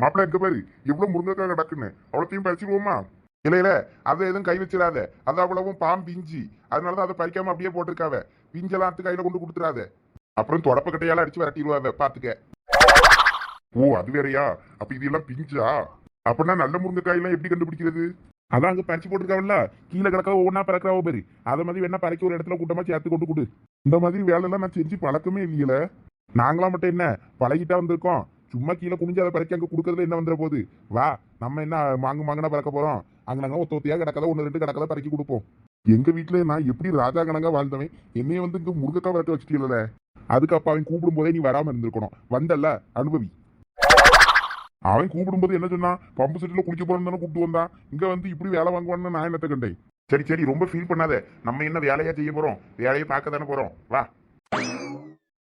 மாப்பிள்ள இருக்க பாரு எவ்வளவு முருங்கைக்காய் கிடக்குன்னு. அவ்வளோத்தையும் பறிச்சுக்குவோமா இல்ல இல்ல அதை எதுவும் கை வச்சிடாத. அது அவ்வளவும் பாம் பிஞ்சி. அதனாலதான் அதை பறிக்காம அப்படியே போட்டிருக்காவ. பிஞ்செல்லாம் அத்து கையில கொண்டு கொடுத்துறாத அப்புறம் தொடப்ப கட்டையால அடிச்சு விரட்டிடுவாவ பாத்துக்க. ஓ அது வேறயா? அப்ப இது எல்லாம் பிஞ்சா? அப்படின்னா நல்ல முருங்கைக்காய் எல்லாம் எப்படி கண்டுபிடிக்கிறது? அதான் அங்க பறிச்சு போட்டிருக்காவல்ல? கீழே கிடக்க ஒவ்வொன்றா பறக்கிறாவோ பேரு. அதை மாதிரி வேணா பறக்க ஒரு இடத்துல கூட்டமா சேர்த்து கொண்டு கொடு. இந்த மாதிரி வேலை எல்லாம் நான் செஞ்சு பழக்கமே இல்லையில. நாங்களாம் மட்டும் என்ன பழகிட்டா வந்திருக்கோம். சும்மா கீழே குனிஞ்சு அதை பறக்க அங்க கொடுக்கறதுல என்ன வந்துட போகுது? வா நம்ம என்ன மாங்கு மாங்கனா பறக்க போறோம். அங்க நாங்க ஒத்த ஒத்தையாக கிடக்கதா ஒன்று ரெண்டு கிடக்கதா பறக்கி கொடுப்போம். எங்க வீட்டில் நான் எப்படி ராஜா கணங்காக வாழ்ந்தவன் என்னைய வந்து இங்க முருகக்கா வளர்க்க வச்சுட்டீங்கள அதுக்கு அப்ப அவன் கூப்பிடும் போதே நீ வராம இருந்திருக்கணும். வந்தல்ல அனுபவி. அவன் கூப்பிடும்போது என்ன சொன்னான்? பம்பு செட்டில் குளிக்க போறோம்னு தானே கூப்பிட்டு வந்தான் இங்க வந்து இப்படி வேலை வாங்குவான்னு நான் என்னத்தை கண்டேன்? சரி சரி ரொம்ப ஃபீல் பண்ணாத. நம்ம என்ன வேலையா செய்ய போறோம்? வேலையை பார்க்க தானே போறோம். வா.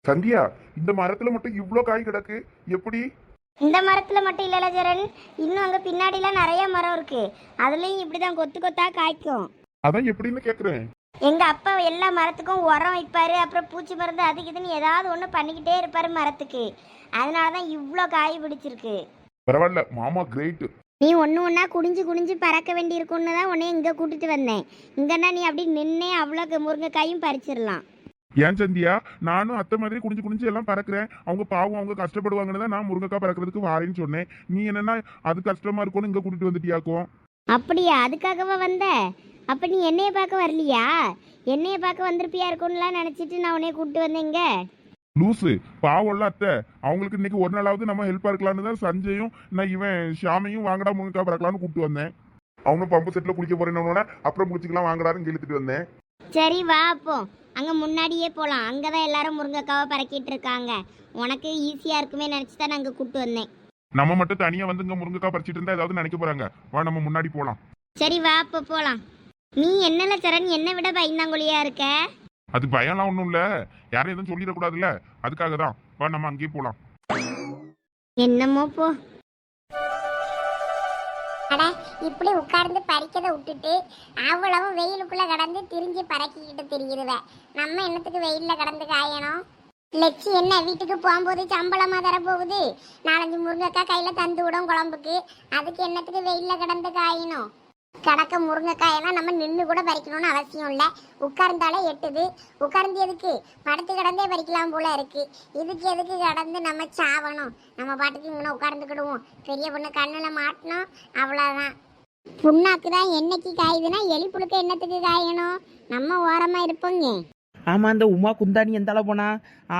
சந்தியா இந்த மரத்துல மட்டும் இவ்ளோ காய் கிடக்கு. எப்படி? இந்த மரத்துல மட்டும் இல்லல ஜெரன். இன்னும் அங்க பின்னாடிலாம் நிறைய மரம் இருக்கு. அதுலயும் இப்படிதான் கொத்து கொத்தா காய்க்கும். அதான் எப்படின்னு கேக்குறேன். எங்க அப்பா எல்லா மரத்துக்கும் உரம் வைப்பாரு அப்புறம் பூச்சி மருந்து அதுக்கு இதுன்னு ஏதாவது ஒன்று பண்ணிக்கிட்டே இருப்பாரு மரத்துக்கு. அதனால தான் இவ்வளோ காய் பிடிச்சிருக்கு. பரவாயில்ல மாமா கிரேட் நீ ஒன்று ஒன்றா குடிஞ்சு குடிஞ்சு பறக்க வேண்டியிருக்குன்னு தான் உன்னை இங்கே கூட்டிட்டு வந்தேன். இங்கன்னா நீ அப்படி நின்னே அவ்வளோ முருங்கைக்காயும் பறிச்சிடலாம். ஏன் சந்தியா? நானும் அத்தை மாதிரி குடிஞ்சு குடிஞ்சு எல்லாம் பறக்குறேன். அவங்க பாவம் அவங்க கஷ்டப்படுவாங்கன்னு தான் நான் முருங்கக்கா பறக்கிறதுக்கு வாரேன்னு சொன்னேன். நீ என்னன்னா அது கஷ்டமா இருக்கும்னு இங்க கூட்டிட்டு வந்துட்டியாக்கும் அப்படியா? அதுக்காகவா வந்த? அப்போ நீ என்னைய பார்க்க வரலையா? என்னைய பார்க்க வந்திருப்பியா இருக்கும்லாம் நினச்சிட்டு நான் உன்னைய கூப்பிட்டு வந்தேன் இங்க. லூசு. பாவம்ல அத்தை. அவங்களுக்கு இன்னைக்கு ஒரு நாளாவது நம்ம ஹெல்ப்பா இருக்கலாம்னு தான் சஞ்சயும் நான் இவன் ஷாமையும் வாங்கடா முருங்கக்கா பறக்கலாம்னு கூப்பிட்டு வந்தேன். அவனும் பம்பு செட்ல குளிக்க போறேன்னு அப்புறம் முடிச்சுக்கலாம் வாங்கடான்னு இழுத்துட்டு வந்தேன். சரி வா அப்போ. அங்கே முன்னாடியே போகலாம் அங்கே தான் எல்லாரும் முருங்கைக்காவை பறக்கிட்டு இருக்காங்க உனக்கு ஈஸியாக இருக்குமே நினச்சி தான் அங்கே கூப்பிட்டு வந்தேன். நம்ம மட்டும் தனியா வந்து இங்க முருங்கக்கா பறிச்சிட்டு இருந்தா ஏதாவது நினைக்க போறாங்க. வா நம்ம முன்னாடி போலாம். சரி வா அப்போ போகலாம் நீ என்னல சரண்? என்னை விட பயந்தாங்கொழியா இருக்க? அது பயம்லாம் ஒண்ணும் இல்ல. யாரும் எதுவும் சொல்லிடக்கூடாதுல்ல. அதுக்காக தான் வா நம்ம அங்கேயே போலாம். என்னமோ போ. இப்படி உட்கார்ந்து பறிக்கதை விட்டுட்டு அவ்வளவு வெயிலுக்குள்ள கடந்து திரிஞ்சு பறக்கிக்கிட்டு திரிகிறத நம்ம என்னத்துக்கு வெயிலில் கடந்து காயணும்? லட்சி என்ன? வீட்டுக்கு போகும்போது சம்பளமாக தரப்போகுது? நாலஞ்சு முருங்கைக்காய் கையில் தந்து விடும் குழம்புக்கு. அதுக்கு என்னத்துக்கு வெயிலில் கடந்து காயணும்? கடக்க முருங்கைக்காயெல்லாம் நம்ம நின்று கூட பறிக்கணும்னு அவசியம் இல்லை. உட்கார்ந்தாலே எட்டுது. உட்கார்ந்து எதுக்கு படுத்து கிடந்தே பறிக்கலாம் போல இருக்கு. இதுக்கு எதுக்கு கடந்து நம்ம சாவணும்? நம்ம பாட்டுக்கு இங்கே உட்கார்ந்துக்கிடுவோம். பெரிய பொண்ணு கண்ணில் மாட்டினோம் அவ்வளோதான் புண்ணாக்கு தான் என்னைக்கு காயுதுன்னா எலி புழுக்க என்னத்துக்கு காயணும்? நம்ம ஓரமாக இருப்போங்க. ஆமாம் அந்த உமா குந்தாணி எந்தால போனா?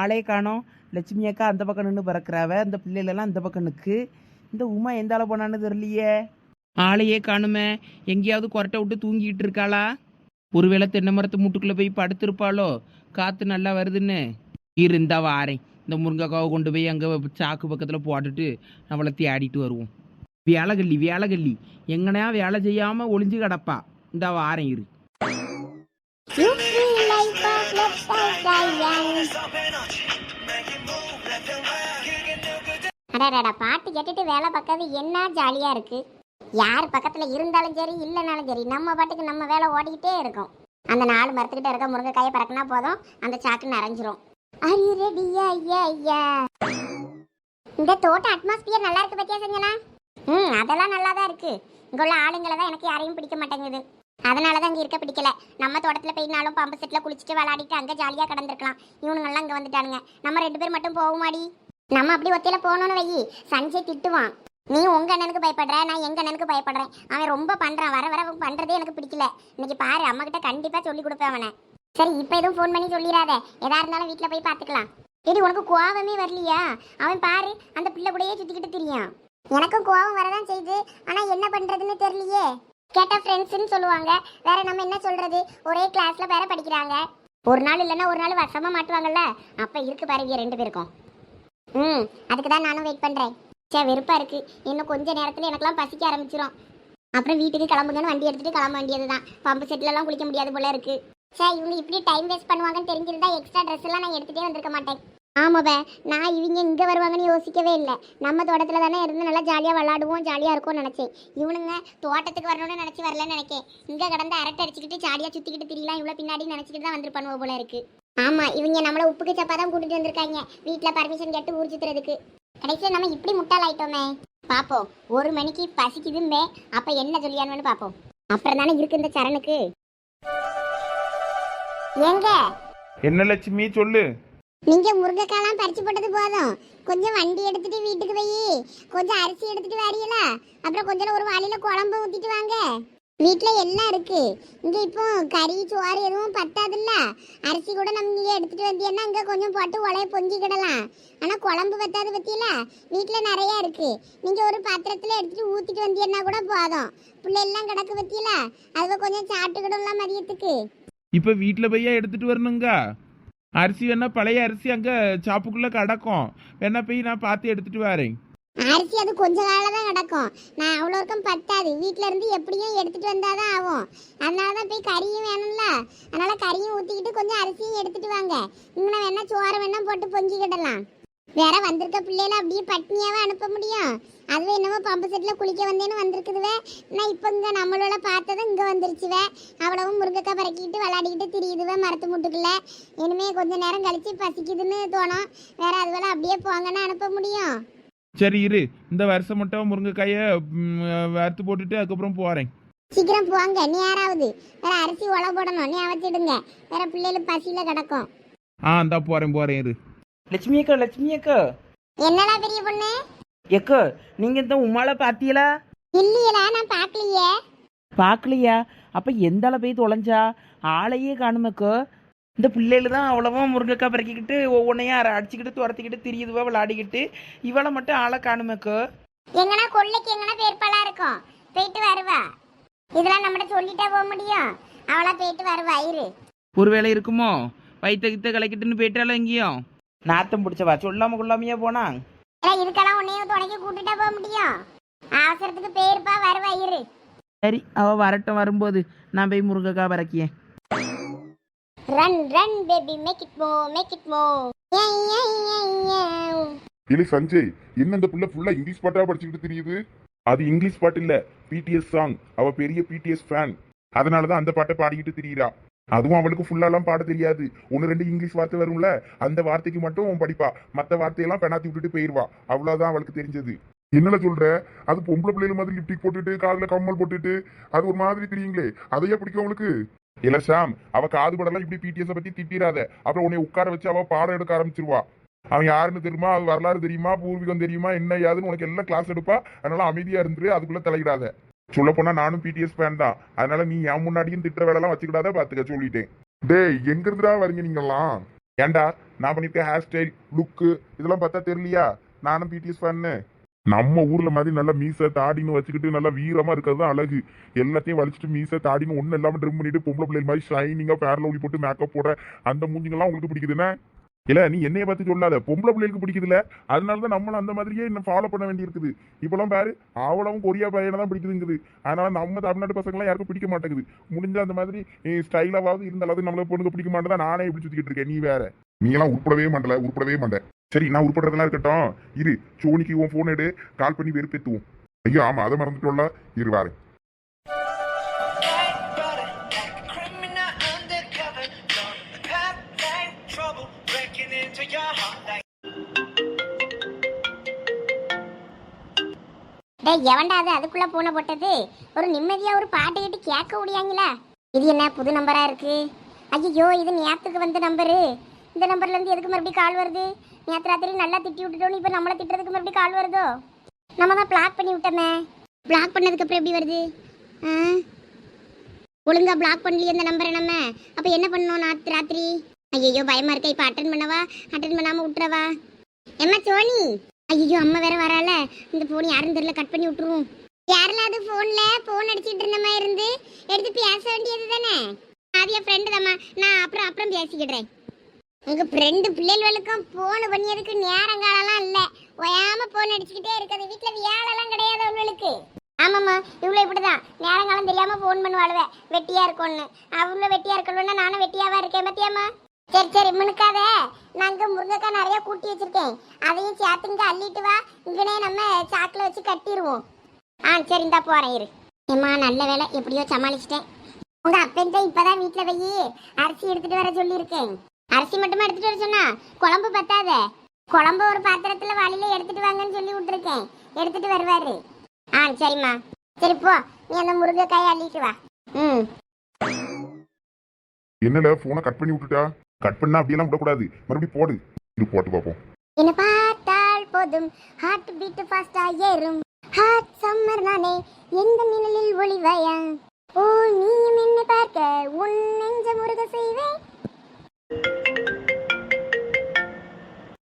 ஆளே காணோம். லட்சுமி அக்கா அந்த பக்கம் நின்று பறக்கிறாவ. அந்த பிள்ளைகளெல்லாம் அந்த பக்கம் நிற்கு இந்த உமா எந்தால போனான்னு தெரியலையே. ஆளையே காணுமே. எங்கேயாவது கொரட்டை விட்டு தூங்கிட்டு இருக்காளா? ஒருவேளை தென்னை மரத்து மூட்டுக்குள்ளே போய் படுத்திருப்பாளோ? காற்று நல்லா வருதுன்னு. இருந்தா வாரேன். இந்த முருங்கைக்காவை கொண்டு போய் அங்கே சாக்கு பக்கத்தில் போட்டுட்டு நம்மளை தேடிட்டு வருவோம். வேலைகள்ளி வேலைகள்ளி. எங்கனையா வேலை செய்யாமல் ஒளிஞ்சு கிடப்பா. இந்த வாரேன் இரு. பாட்டு கேட்டுட்டு வேலை பார்க்கறது என்ன ஜாலியா இருக்கு? யார் பக்கத்தில் இருந்தாலும் சரி இல்லைனாலும் சரி நம்ம பாட்டுக்கு நம்ம வேலை ஓடிக்கிட்டே இருக்கும். அந்த நாலு மரத்துக்கிட்ட இருக்க முருங்கைக்காயை பறக்கினா போதும் அந்த சாக்கு நிறைஞ்சிரும். Are you ஐயா ஐயா இந்த தோட்ட அட்மாஸ்பியர் நல்லா இருக்கு பத்தியா செஞ்சனா? ம் அதெல்லாம் நல்லா தான் இருக்கு. இங்கே உள்ள ஆளுங்களை தான் எனக்கு யாரையும் பிடிக்க மாட்டேங்குது. அதனால தான் இங்கே இருக்க பிடிக்கல. நம்ம தோட்டத்தில் போயினாலும் பம்பு செட்டில் குளிச்சுட்டு விளாடிட்டு அங்கே ஜாலியாக கடந்திருக்கலாம். இவனுங்கெல்லாம் இங்கே வந்துட்டானுங்க. நம்ம ரெண்டு பேர் மட்டும் போகுமாடி நம்ம அப்படி ஒத்தையில் போகணும்னு வை சஞ்சய் திட்டுவான். நீ உங்க அண்ணனுக்கு பயப்படுற நான் எங்க அண்ணனுக்கு பயப்படுறேன். அவன் ரொம்ப பண்றான் வர வர அவன் பண்றதே எனக்கு பிடிக்கல. இன்னைக்கு பாரு அம்மா கிட்ட கண்டிப்பா சொல்லி கொடுப்பேன் அவனை. சரி இப்போ எதுவும் ஃபோன் பண்ணி சொல்லிடாத. எதா இருந்தாலும் வீட்டில் போய் பார்த்துக்கலாம் ஏடி உனக்கு கோவமே வரலையா? அவன் பாரு அந்த பிள்ளை கூடயே சுத்திக்கிட்டு தெரியும் எனக்கும் கோவம் வரதான் செய்யுது. ஆனா என்ன பண்றதுன்னு தெரியலையே. கேட்ட ஃப்ரெண்ட்ஸுன்னு சொல்லுவாங்க. வேற நம்ம என்ன சொல்றது? ஒரே கிளாஸ்ல வேற படிக்கிறாங்க. ஒரு நாள் இல்லைன்னா ஒரு நாள் வசமா மாட்டுவாங்கல்ல. அப்ப இருக்கு பாருங்க ரெண்டு பேருக்கும். ம் அதுக்கு தான் நானும் வெயிட் பண்றேன். சே வெறுப்பாக இருக்குது இன்னும் கொஞ்சம் நேரத்தில் எனக்கெல்லாம் பசிக்க ஆரம்பிச்சிடும் அப்புறம் வீட்டுக்கு கிளம்புங்கன்னு வண்டி எடுத்துட்டு கிளம்ப வேண்டியது தான் பம்பு செட்லலாம் குளிக்க முடியாது போல இருக்கு. சே இவங்க இப்படி டைம் வேஸ்ட் பண்ணுவாங்கன்னு தெரிஞ்சிருந்தா எக்ஸ்ட்ரா ட்ரெஸ் எல்லாம் நான் எடுத்துகிட்டே வந்திருக்க மாட்டேன். ஆமாப்ப நான் இவங்க இங்கே வருவாங்கன்னு யோசிக்கவே இல்லை. நம்ம தோட்டத்தில் தானே இருந்து நல்லா ஜாலியாக விளாடுவோம் ஜாலியாக இருக்கும்னு நினச்சேன். இவனுங்க தோட்டத்துக்கு வரணும்னு நினச்சி வரலன்னு நினைக்கேன். இங்கே கடந்து அரட்டை அடிச்சுக்கிட்டு ஜாலியாக சுற்றிக்கிட்டு திரியலாம் இவ்வளோ பின்னாடி நினச்சிக்கிட்டு தான் வந்துருப்பானுவோ போல இருக்கு. ஆமா இவங்க நம்மளை உப்புக்கு சப்பா தான் கூட்டிகிட்டு வந்திருக்காங்க. வீட்டில் பர்மிஷன் கேட்டு ஊர் கடைசியில் நம்ம இப்படி முட்டாளாயிட்டோமே. பாப்போம். ஒரு மணிக்கு பசிக்குதுமே அப்ப என்ன சொல்லியானு பாப்போம். அப்புறம் தானே இருக்கு இந்த சரணுக்கு. எங்க என்ன லட்சுமி சொல்லு. நீங்க முருங்கைக்காலாம் பறிச்சு போட்டது போதும். கொஞ்சம் வண்டி எடுத்துட்டு வீட்டுக்கு போய் கொஞ்சம் அரிசி எடுத்துட்டு வரீங்களா அப்புறம் கொஞ்சம் ஒரு வாளியில குழம்பு ஊத்திட்டு வாங்க. வீட்டில் எல்லாம் இருக்கு? இங்கே இப்போ கறி சோறு எதுவும் பத்தாதுல்ல? அரிசி கூட நம்ம இங்கே எடுத்துகிட்டு வந்தீங்கன்னா இங்கே கொஞ்சம் போட்டு உலைய பொங்கிக்கிடலாம். ஆனால் குழம்பு பத்தாது பற்றியில வீட்டில் நிறையா இருக்கு. நீங்கள் ஒரு பாத்திரத்தில் எடுத்துகிட்டு ஊற்றிட்டு வந்தீங்கன்னா கூட போதும். பிள்ளை எல்லாம் கிடக்கு பத்தியில? அதுவ கொஞ்சம் சாப்பிட்டுக்கிடலாம் மதியத்துக்கு. இப்போ வீட்டில் போய் எடுத்துகிட்டு வரணுங்க? அரிசி வேணா பழைய அரிசி அங்கே சாப்புக்குள்ளே கிடக்கும். வேணா போய் நான் பார்த்து எடுத்துகிட்டு வரேன். அரிசி அது கொஞ்ச காலம் தான் கிடக்கும். நான் அவ்வளோக்கும் பத்தாது. வீட்டில இருந்து எப்படியும் எடுத்துட்டு வந்தாதான் ஆகும். அதனால தான் போய் கறியும் வேணும்ல. அதனால கறியும் ஊற்றிக்கிட்டு கொஞ்சம் அரிசியும் எடுத்துட்டு வாங்க. இங்கே வேணா சோறு வேணா போட்டு பொங்கிக்கிடலாம் வேற வந்திருக்க பிள்ளைகளை அப்படியே பட்னியாவே அனுப்ப முடியும். அதுவே என்னமோ பம்பு செட்டில் குளிக்க வந்தேன்னு வந்திருக்குதுவே. நான் இப்போ இங்கே நம்மளோட பார்த்ததும் இங்கே வந்துருச்சுவே. அவ்வளவும் முருங்கைக்காய் பறக்கிட்டு விளையாடிக்கிட்டு திரியுதுவே மரத்து முட்டுக்குள்ள. இனிமே கொஞ்ச நேரம் கழிச்சு பசிக்குதுன்னு தோணும். வேற அதுவெல்லாம் அப்படியே போங்கன்னு அனுப்ப முடியும். சரி இரு இந்த வருஷம் மட்டும் முருங்கைக்காயை வறுத்து போட்டுட்டு அதுக்கப்புறம் போகிறேன் சீக்கிரம் போங்க நேராவது வேற அரிசி உல போடணும் நீ வச்சிடுங்க வேற பிள்ளைகள் பசியில கிடக்கும். ஆ இந்தா போகிறேன் போகிறேன் இரு. லட்சுமி அக்கா லட்சுமி அக்கா. என்னடா பெரிய பொண்ணு? எக்கோ நீங்கள் இந்த உமால பார்த்தீங்களா இல்லையடா நான் பார்க்கலையே பார்க்கலையா அப்போ எந்த ஆளை போய் தொலைஞ்சா? ஆளையே காணுமக்கோ. இந்த பிள்ளைகள் தான் அவ்வளவா முருங்கைக்காய் பறக்கிக்கிட்டு ஒவ்வொன்றையும் அரை அடிச்சுக்கிட்டு துரத்திக்கிட்டு திரியுதுவா விளையாடிக்கிட்டு. இவளை மட்டும் ஆளை காணுமக்கோ எங்கனா கொள்ளைக்கு எங்கனா பேர்பாலா இருக்கும். போயிட்டு வருவா. இதெல்லாம் நம்மகிட்ட சொல்லிட்டா போக முடியும். அவளா போயிட்டு வருவா. இரு. ஒரு வேலை இருக்குமோ? வயிற்ற கித்த கலக்கிட்டுன்னு போயிட்டாலும் எங்கேயும் நாத்தம் பிடிச்சவா? சொல்லாம கொள்ளாமையா போனா? ஏன்னா இதுக்கெல்லாம் உன்னையும் துணைக்கு கூட்டிட்டா போக முடியும். அவசரத்துக்கு பேர்ப்பா வருவா. இரு. சரி அவ வரட்டும் வரும்போது நான் போய் முருங்கைக்காய் பறக்கியேன் run run baby make it more make it more இல்லை சஞ்சய் என்ன இந்த புள்ள ஃபுல்லா இங்கிலீஷ் பாட்டா படிச்சுக்கிட்டு தெரியுது? அது இங்கிலீஷ் பாட்டு இல்ல பிடிஎஸ் சாங் அவ பெரிய பிடிஎஸ் ஃபேன் அதனாலதான் அந்த பாட்டை பாடிக்கிட்டு திரியிறா. அதுவும் அவளுக்கு ஃபுல்லாலாம் பாட தெரியாது. ஒன்று ரெண்டு இங்கிலீஷ் வார்த்தை வரும்ல அந்த வார்த்தைக்கு மட்டும் படிப்பா. மற்ற வார்த்தையெல்லாம் பெணாத்தி விட்டுட்டு போயிடுவா அவ்வளோதான் அவளுக்கு தெரிஞ்சது. என்னல சொல்ற? அது பொம்பளை பிள்ளைகள் மாதிரி லிப்டிக் போட்டுட்டு காதில் கம்மல் போட்டுட்டு அது ஒரு மாதிரி தெரியுங்களே. அதையே பிடிக்கும் அவளுக்கு? இல்ல ஷாம்? அவ காது படலாம் இப்படி பிடிஎஸ் பத்தி திட்டிடாத அப்புறம் உன்னை உட்கார வச்சு அவ பாடம் எடுக்க ஆரம்பிச்சிருவா. அவன் யாருன்னு தெரியுமா? அது வரலாறு தெரியுமா? பூர்வீகம் தெரியுமா? என்ன யாதுன்னு உனக்கு எல்லாம் கிளாஸ் எடுப்பா. அதனால அமைதியா இருந்துரு அதுக்குள்ள தலையிடாத. சொல்ல போனா நானும் பிடிஎஸ் ஃபேன் தான். அதனால நீ என் முன்னாடியும் திட்டுற வேலைலாம் வச்சுக்கிடாத பாத்துக்க சொல்லிட்டேன். டேய் எங்க இருந்துடா வரீங்க நீங்கெல்லாம்? ஏன்டா? நான் பண்ணிருக்க ஹேர் ஸ்டைல் லுக்கு இதெல்லாம் பார்த்தா தெரியலையா? நானும் பிடிஎஸ் ஃபேன்னு நம்ம ஊர்ல மாதிரி நல்லா மீச தாடின்னு வச்சுக்கிட்டு நல்லா வீரமா இருக்கிறது தான் அழகு. எல்லாத்தையும் வலிச்சிட்டு மீச தாடின்னு ஒண்ணு இல்லாம ட்ரிம் பண்ணிட்டு பொம்பளை பிள்ளைகள் மாதிரி ஷைனிங்கா பேரல ஒளி போட்டு மேக்கப் போட அந்த மூஞ்சிங்கெல்லாம் உங்களுக்கு பிடிக்குதுன்னா இல்ல நீ என்னைய பார்த்து சொல்லாத. பொம்பளை பிள்ளைகளுக்கு பிடிக்குதுல அதனால தான் நம்மளும் அந்த மாதிரியே இன்னும் ஃபாலோ பண்ண வேண்டியிருக்குது. இப்பெல்லாம் பாரு அவளவும் கொரியா பையனை தான் பிடிக்குதுங்குது. அதனால நம்ம தமிழ்நாட்டு பசங்களாம் யாருக்கும் பிடிக்க மாட்டேங்குது. முடிஞ்ச அந்த மாதிரி ஸ்டைலாவது இருந்தாலும் நம்மளை பொண்ணுக்கு பிடிக்க மாட்டேதான் நானே இப்படி சுத்திக்கிட்டு இருக்கேன். நீ வேற. நீ எல்லாம் உட்படவே மாட்டல உருப்படவே மாட்டேன் சரி நான் உட்படுறதெல்லாம் இருக்கட்டும். இரு சோனிக்கு உன் ஃபோன் எடு கால் பண்ணி வெறுப்பேத்துவோம். ஐயோ ஆமா அதை மறந்துட்டோம்ல. இரு வாரேன் டேய் எவன்டா அது? அதுக்குள்ள போட்டது? ஒரு நிம்மதியா ஒரு பாட்டு கேட்டு கேட்க முடியாங்களா இது என்ன புது நம்பரா இருக்கு? ஐயோ இது ஞாபகத்துக்கு வந்த நம்பரு இந்த நம்பர்லேருந்து எதுக்கு மறுபடியும் கால் வருது? நேற்று ராத்திரி நல்லா திட்டி விட்டுட்டோன்னு இப்போ நம்மளை திட்டுறதுக்கு மறுபடியும் கால் வருதோ? நம்ம தான் பிளாக் பண்ணி விட்டோமே. பிளாக் பண்ணதுக்கு அப்புறம் எப்படி வருது? ஆ? ஒழுங்காக பிளாக் பண்ணலையே இந்த நம்பரை நம்ம. அப்போ என்ன பண்ணோம் நாத்து ராத்திரி? ஐயோ பயமா இருக்க. இப்போ அட்டன் பண்ணவா? அட்டன் பண்ணாமல் விட்டுறவா? எம்மா சோனி? ஐயோ அம்மா வேற வரால இந்த ஃபோன் யாரும் தெரியல. கட் பண்ணி விட்டுருவோம். யாரெல்லாம் அது ஃபோன் போன் அடிச்சிட்டு இருந்த மாதிரி இருந்து. எடுத்து பேச வேண்டியது தானே அது என் ஃப்ரெண்டு தாம்மா. நான் அப்புறம் அப்புறம் பேசிக்கிடுறேன். உங்க ஃப்ரெண்டு பிள்ளைகளுக்கும் போன் பண்ணியதுக்கு நேரங்காலம்லாம் இல்ல. ஒயாம போன் அடிச்சுக்கிட்டே இருக்குது வீட்டுல வியாழெல்லாம் கிடையாது அவங்களுக்கு. ஆமாம்மா இவ்வளோ இப்படிதான். நேரங்காலம் தெரியாம ஃபோன் பண்ணுவாளுவே. வெட்டியா இருக்கும்னு அவ்வளோ வெட்டியா இருக்கணும்னா நானும் வெட்டியாவா இருக்கேன் பத்தியாமா சரி சரி மினுக்காத நான் இங்க முருங்கைக்காய் நிறைய கூட்டி வச்சிருக்கேன். அதையும் சேர்த்து இங்க அள்ளிட்டு வா. இங்கனே நம்ம சாக்கில் வச்சு கட்டிடுவோம் ஆ சரி இந்தா போறேன் இரு. ஏம்மா நல்ல வேலை எப்படியோ சமாளிச்சிட்டேன். உங்க அப்பன்ட்ட இப்பதான் வீட்டுல போய் அரிசி எடுத்துட்டு வர சொல்லியிருக்கேன். அரிசி மட்டுமா எடுத்துட்டு வர சொன்னா? குழம்பு பத்தாத. குழம்பு ஒரு பாத்திரத்துல வழியில எடுத்துட்டு வாங்கன்னு சொல்லி விட்டுருக்கேன். எடுத்துட்டு வருவாரு. ஆ சரிம்மா. சரி போ. நீ அந்த முருங்கைக்காயை அள்ளிட்டு வா. ம். என்னல போனை கட் பண்ணி விட்டுட்டா? கட் பண்ணா அப்படியெல்லாம் விடக்கூடாது. மறுபடியும் போடு. இது போட்டு பார்ப்போம். என்ன பார்த்தால் போதும். ஹார்ட் பீட் ஃபாஸ்டா ஏறும். ஹார்ட் சம்மர் நானே எந்த நிழலில் ஒளிவயா? ஓ நீயும் என்ன பார்க்க உன் நெஞ்ச முருக செய்வேன்.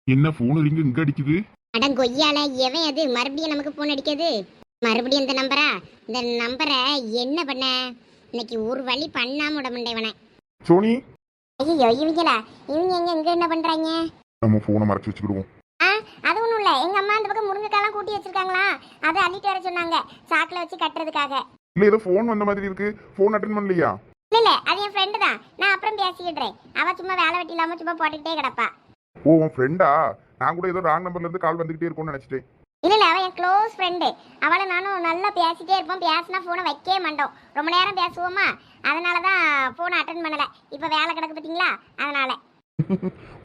என்ன போன் ரிங்கு இங்க அடிக்குது? அடங்கொய்யால எவன் அது? மறுபடியும் நமக்கு போன் அடிக்குது. மறுபடியும் இந்த நம்பரா இந்த நம்பரை என்ன பண்ண? இன்னைக்கு ஒரு வழி பண்ணாம விட முடியவன சோனி? ஐயோ இவங்களா? இவங்க எங்க எங்க என்ன பண்றாங்க? நம்ம போனை மறைச்சு வச்சுக்கிடுவோம். அது ஒண்ணும் இல்ல. எங்க அம்மா அந்த பக்கம் முருங்கைக்காலாம் கூட்டி வச்சிருக்காங்களா? அதை அள்ளிட்டு வர சொன்னாங்க. சாக்குல வச்சு கட்டுறதுக்காக. இல்ல ஏதோ போன் வந்த மாதிரி இருக்கு. போன் அட்டன் பண்ணலையா? இல்ல இல்ல. அது என் ஃப்ரெண்டு தான். நான் அப்புறம் பேசிக்கிடுறேன் அவ சும்மா வேலை வெட்டி இல்லாம சும்மா போட்டுக்கிட்டே கிடப்பா. ஓ உன் ஃப்ரெண்டா நான் கூட ஏதோ ராங் நம்பர்ல இருந்து கால் வந்துகிட்டே இருக்கும்னு நினைச்சிட்டேன். இல்ல இல்ல அவ என் க்ளோஸ் ஃப்ரெண்டு அவளை நானும் நல்லா பேசிட்டே இருப்போம். பேசினா போனை வைக்கவே மாட்டோம். ரொம்ப நேரம் பேசுவோமா? அதனால தான் போனை அட்டன் பண்ணல. இப்போ வேலை கிடக்கு பார்த்தீங்களா அதனால.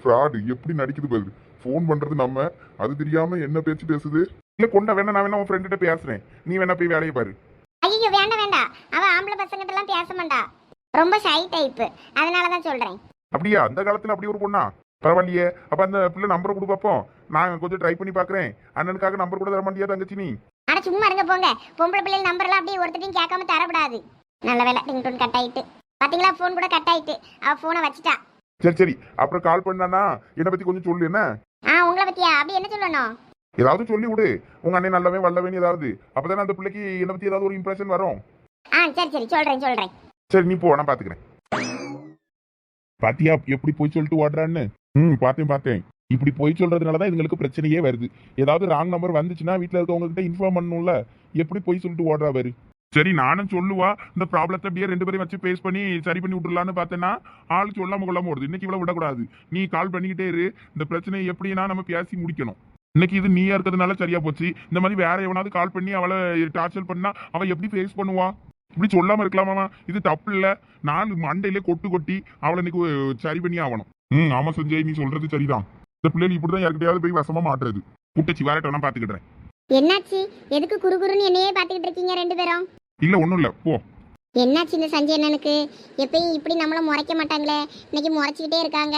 ஃப்ராடு எப்படி நடிக்குது பாரு. ஃபோன் பண்றது நம்ம. அது தெரியாம என்ன பேச்சு பேசுது? இல்ல கொண்ட வேணா நான் வேணா உன் ஃப்ரெண்ட்ட பேசுறேன். நீ வேணா போய் வேலையை பாரு. ஐயோ வேண்டாம் வேண்டாம். அவ ஆம்பளை பசங்கிட்ட எல்லாம் பேச மாட்டா. ரொம்ப ஷை டைப்பு அதனால தான் சொல்றேன். அப்படியா? அந்த காலத்துல அப்படி ஒரு பொண்ணா? பரவாயில்லையே. அப்ப அந்த பிள்ளை நம்பரை கொடு பார்ப்போம் நான் கொஞ்சம் ட்ரை பண்ணி பாக்குறேன். அண்ணனுக்காக நம்பர் கூட தர மாட்டியா தங்கச்சி நீ ஆனா சும்மா இருங்க போங்க. பொம்பளை பிள்ளைகள் நம்பர் எல்லாம் அப்படியே ஒருத்தரையும் கேட்காம தரக்கூடாது. நல்ல வேலை டிங் டோன் கட் ஆயிட்டு. பாத்தீங்களா? ஃபோன் கூட கட் ஆயிட்டு. அவ போனை வச்சுட்டா. சரி சரி. அப்புறம் கால் பண்ணானா? என்னை பத்தி கொஞ்சம் சொல்லு என்ன? ஆ உங்களை பத்தியா? அப்படி என்ன சொல்லணும்? ஏதாவது சொல்லி விடு. உங்க அண்ணன் நல்லவே வல்லவேன்னு ஏதாவது. அப்பதானே அந்த பிள்ளைக்கு என்னை பத்தி ஏதாவது ஒரு இம்ப்ரெஷன் வரும். ஆ சரி சரி. சொல்றேன் சொல்றேன். சரி நீ போ நான் பாத்துக்கிறேன். பாத்தியா? எப்படி போய் சொல்லிட்டு ஓடுறான்னு? ம் பார்த்தேன் பார்த்தேன் இப்படி போய் சொல்றதுனாலதான் இதுங்களுக்கு பிரச்சனையே வருது. ஏதாவது ராங் நம்பர் வந்துச்சுன்னா வீட்டில் இருக்கவங்க கிட்ட இன்ஃபார்ம் பண்ணணும்ல. எப்படி போய் சொல்லிட்டு ஓடுறா பாரு. சரி நானும் சொல்லுவா. இந்த ப்ராப்ளத்தை அப்படியே ரெண்டு பேரையும் வச்சு பேஸ் பண்ணி சரி பண்ணி விட்டுலான்னு பார்த்தேன்னா ஆள் சொல்லாம கொள்ளாம ஓடுது. இன்னைக்கு இவ்வளவு விடக்கூடாது. நீ கால் பண்ணிக்கிட்டே இரு. இந்த பிரச்சனையை எப்படின்னா நம்ம பேசி முடிக்கணும். இன்னைக்கு இது நீயா இருக்கிறதுனால சரியா போச்சு. இந்த மாதிரி வேற எவனாவது கால் பண்ணி அவளை டார்ச்சர் பண்ணா அவ எப்படி ஃபேஸ் பண்ணுவா? இப்படி சொல்லாம இருக்கலாமாமா இது தப்பு இல்ல. நான் மண்டையிலே கொட்டு கொட்டி அவளை இன்னைக்கு சரி பண்ணி ஆகணும். ம் ஆமா சஞ்சய் நீ சொல்றது சரிதான். இந்த பிள்ளைகள் இப்படிதான் யார்கிட்டயாவது போய் வசமா மாட்டுறது. குட்டச்சி வேறட்ட நான் பாத்துக்கிட்டேன் என்னாச்சு? எதுக்கு குறுகுறுன்னு என்னையே பார்த்துக்கிட்டு இருக்கீங்க ரெண்டு பேரும்? இல்ல ஒண்ணும் இல்ல. போ. என்னாச்சு இந்த சஞ்சய் அண்ணனுக்கு? எப்பயும் இப்படி நம்மள முறைக்க மாட்டாங்களே. இன்னைக்கு முறைச்சிக்கிட்டே இருக்காங்க.